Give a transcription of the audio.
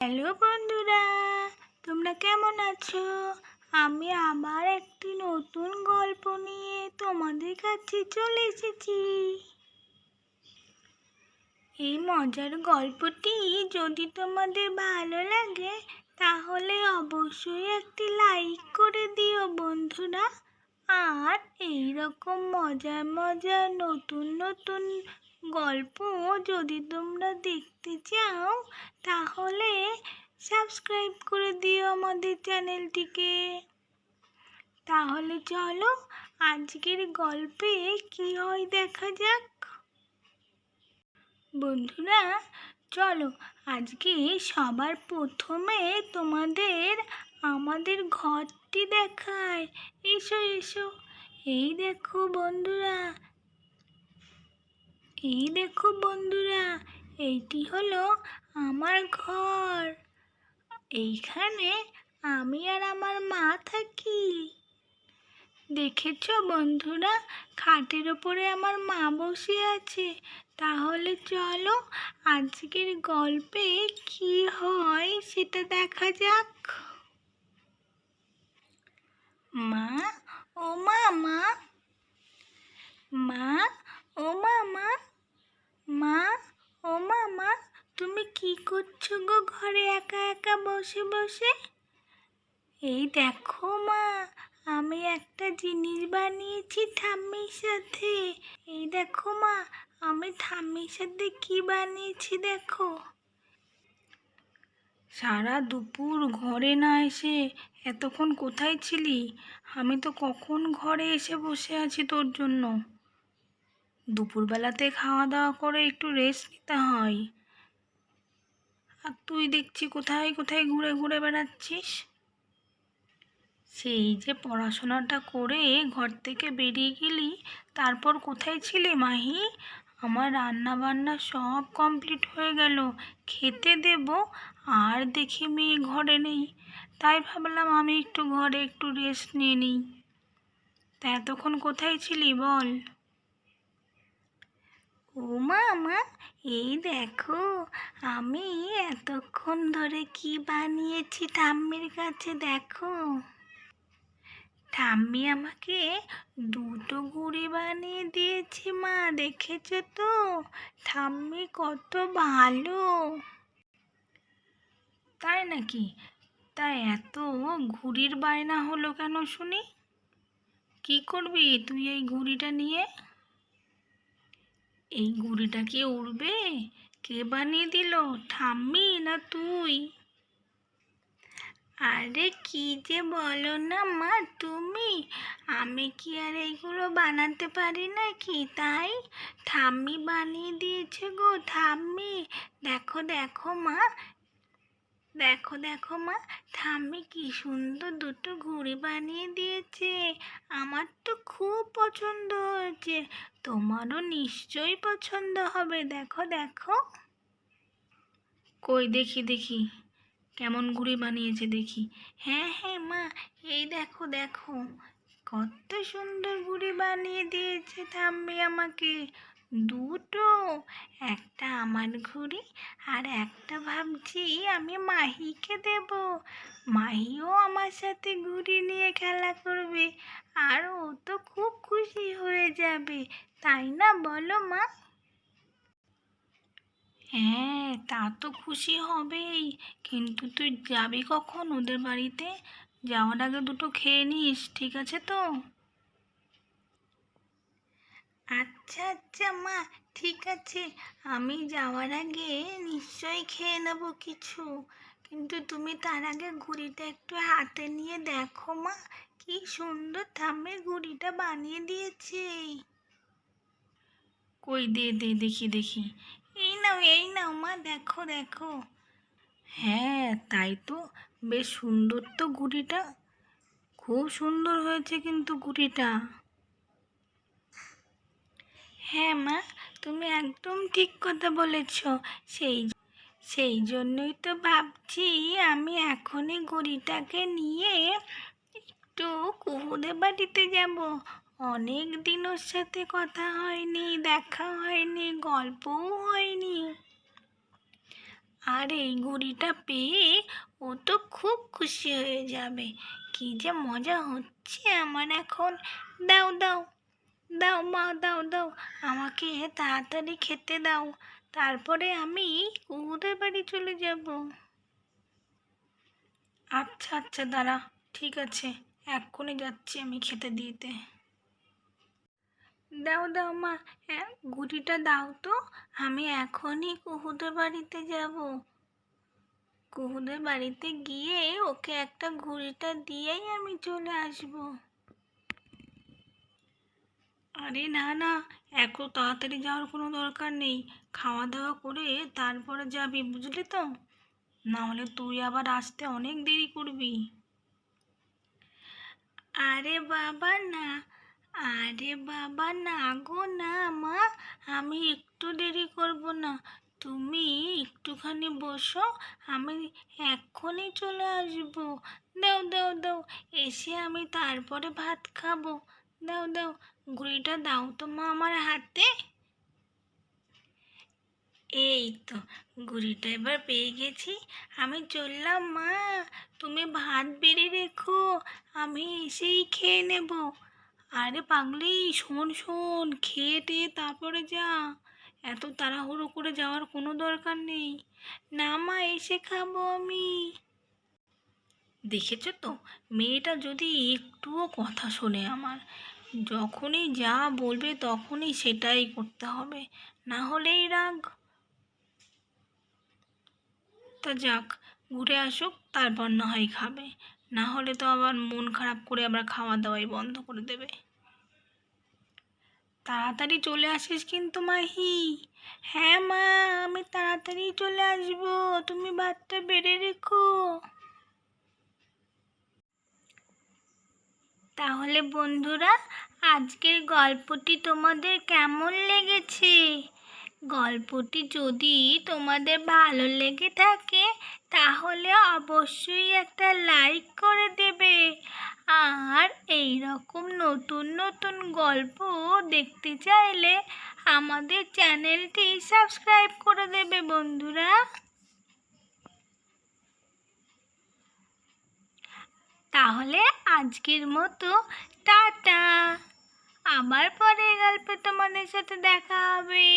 Hello বন্ধুরা, তোমরা কেমন আছো? আমি আবার একটি নতুন গল্প নিয়ে তোমাদের কাছে চলে এসেছি। এই মজার গল্পটি যদি তোমাদের ভালো লাগে, তাহলে অবশ্যই একটি লাইক করে দিও বন্ধুরা। আর এই রকম মজার মজার নতুন নতুন গল্প যদি তোমরা দেখতে চাও, তাহলে সাবস্ক্রাইব করে দিও আমাদের চ্যানেলটিকে। তাহলে চলো আজকের গল্পে কি হয় দেখা যাক। বন্ধুরা, চলো আজকে সবার প্রথমে তোমাদের আমাদের ঘরটি দেখায়। এসো এসো। এই দেখো বন্ধুরা এই দেখো বন্ধুরা, এইটি হলো আমার ঘর। এইখানে আমি আর আমার মা থাকি। দেখেছ বন্ধুরা, খাটের ওপরে আমার মা বসে আছে। তাহলে চলো আজকের গল্পে কি হয় সেটা দেখা যাক। মা, ও মা মা মা ও মা মা মা, ও মা মা তুমি কি করছ গো ঘরে একা একা বসে বসে? এই দেখো মা, আমি একটা জিনিস বানিয়েছি ঠাম্মির সাথে। এই দেখো মা, আমি ঠাম্মির সাথে কি বানিয়েছি দেখো। সারা দুপুর ঘরে না এসে এতক্ষণ কোথায় ছিলি? আমি তো কখন ঘরে এসে বসে আছি তোর জন্য। দুপুরবেলাতে খাওয়া দাওয়া করে একটু রেস্ট নিতে হয়। আর তুই দেখছি কোথায় কোথায় ঘুরে ঘুরে বেড়াচ্ছিস? সেই যে পড়াশোনাটা করে ঘর থেকে বেরিয়ে গেলি, তারপর কোথায় ছিলে মাহি? আমার রান্না বান্না সব কমপ্লিট হয়ে গেল। খেতে দেব, আর দেখি মেয়ে ঘরে নেই। তাই ভাবলাম আমি একটু ঘরে একটু রেস্ট নিয়ে নিই। তা এতক্ষণ কোথায় ছিলি বল? মা এই দেখো, আমি এতক্ষণ ধরে কি বানিয়েছি ঠাম্মির কাছে দেখো। ঠাম্মি আমাকে দুটো গুড়ি বানিয়ে দিয়েছে মা, দেখেছ তো? ঠাম্মি কত ভালো। তাই নাকি? তাই এত ঘুড়ির বায়না হলো কেন শুনি? কি করবি তুই এই ঘুড়িটা নিয়ে? এই ঘুড়িটা কি উড়বে? কে বানিয়ে দিল? ঠাম্মি না তুই? আরে কি যে বলো না মা, তুমি? আমি কি আর এইগুলো বানাতে পারি নাকি? তাই ঠাম্মি বানিয়ে দিয়েছে গো, ঠাম্মি। দেখো দেখো মা দেখো দেখো মা, ঠাম্মি কি সুন্দর দুটো ঘুড়ি বানিয়ে দিয়েছে। আমার তো খুব পছন্দ হয়েছে। তোমারও নিশ্চয়ই পছন্দ হবে। দেখো দেখো। কই, দেখি দেখি। কেমন ঘুড়ি বানিয়েছে দেখি। হ্যাঁ হ্যাঁ মা, এই দেখো দেখো। কত সুন্দর ঘুড়ি বানিয়ে দিয়েছে ঠাম্মি আমাকে। দুটো, একটা আমার ঘুড়ি আর একটা ভাবছি আমি মাহিকে দেব। মাহিও আমার সাথে ঘুড়ি নিয়ে খেলা করবে আর ও তো খুব খুশি হয়ে যাবে, তাই না বলো মা? হ্যাঁ তা তো খুশি হবেই, কিন্তু তুই যাবি কখন ওদের বাড়িতে? যাওয়ার আগে দুটো খেয়ে নিস, ঠিক আছে তো? আচ্ছা আচ্ছা মা, ঠিক আছে। আমি যাওয়ার আগে নিশ্চয়ই খেয়ে নেব কিছু। কিন্তু তুমি তার আগে ঘুড়িটা একটু হাতে নিয়ে দেখো, মা। কি সুন্দর থামে ঘুড়িটা বানিয়ে দিয়েছে। কই, দে দে, দেখি দেখি। এই নাও এই নাও, মা, দেখো দেখো। হ্যাঁ তাই তো। বেশ সুন্দর তো ঘুড়িটা খুব সুন্দর হয়েছে কিন্তু ঘুড়িটা হ্যাঁ মা, তুমি একদম ঠিক কথা বলেছ। সেই সেই জন্যই তো ভাবছি আমি এখনই ঘড়িটাকে নিয়ে একটু কুহুদের বাড়িতে যাব। অনেক দিন ওর সাথে কথা হয়নি, দেখা হয়নি, গল্পও হয়নি। আর এই ঘুড়িটা পেয়ে ও তো খুব খুশি হয়ে যাবে। কি যে মজা হচ্ছে আমার এখন। দাও দাও। দাও, মা, দাও দাও। আমাকে তাড়াতাড়ি খেতে দাও। তারপরে আমি কুকুদের বাড়ি চলে যাব। আচ্ছা আচ্ছা দাঁড়া। ঠিক আছে, এক্ষুনি যাচ্ছি আমি খেতে দিতে। দাও দাও, মা। হ্যাঁ গুটিটা দাও তো। আমি এখনই কুহুদের বাড়িতে যাব। কুহুদের বাড়িতে গিয়ে ওকে একটা ঘুড়িটা দিয়েই আমি চলে আসব। আরে না না, এত তাড়াতাড়ি যাওয়ার কোনো দরকার নেই। খাওয়া দাওয়া করে তারপরে যাবি, বুঝলি তো? না হলে তুই আবার আসতে অনেক দেরি করবি। আরে বাবা, না। আরে বাবা, না গো, না, মা। আমি একটু দেরি করব না। তুমি একটুখানি বসো, আমি এক্ষুনি চলে আসব। দাও দাও দাও, এসে আমি তারপরে ভাত খাব। দাও দাও ঘুড়িটা দাও তো মা আমার হাতে। এই তো ঘুড়িটা এবার পেয়ে গেছি। আমি চললাম মা, তুমি ভাত বেড়ে রেখো, আমি এসেই খেয়ে নেব। আরে পাগলি, শোন শোন, খেয়ে টেয়ে তারপরে যা। এত তাড়াহুড়ো করে যাওয়ার কোনো দরকার নেই। না মা, এসে খাব আমি। দেখেছ তো, মেয়েটা যদি একটুও কথা শোনে আমার। যখনই যা বলবে তখনই সেটাই করতে হবে। না হলেই রাগ। তা যাক, ঘুরে আসুক, তারপর না হয় খাবে। না হলে তো আবার মন খারাপ করে আবার খাওয়া দাওয়াই বন্ধ করে দেবে। তাড়াতাড়ি চলে আসিস কিন্তু, মাহি। হ্যাঁ মা, আমি তাড়াতাড়ি চলে আসব। তুমি ভাতটা বেড়ে রেখো। তাহলে বন্ধুরা, আজকের গল্পটি তোমাদের কেমন লেগেছে? গল্পটি যদি তোমাদের ভালো লেগে থাকে, তাহলে অবশ্যই একটা লাইক করে দেবে। আর এই রকম নতুন নতুন গল্প দেখতে চাইলে আমাদের চ্যানেলটি সাবস্ক্রাইব করে দেবে বন্ধুরা। তাহলে আজকের মতো টাটা। আবার পরে গল্প তোমাদের সাথে দেখা হবে।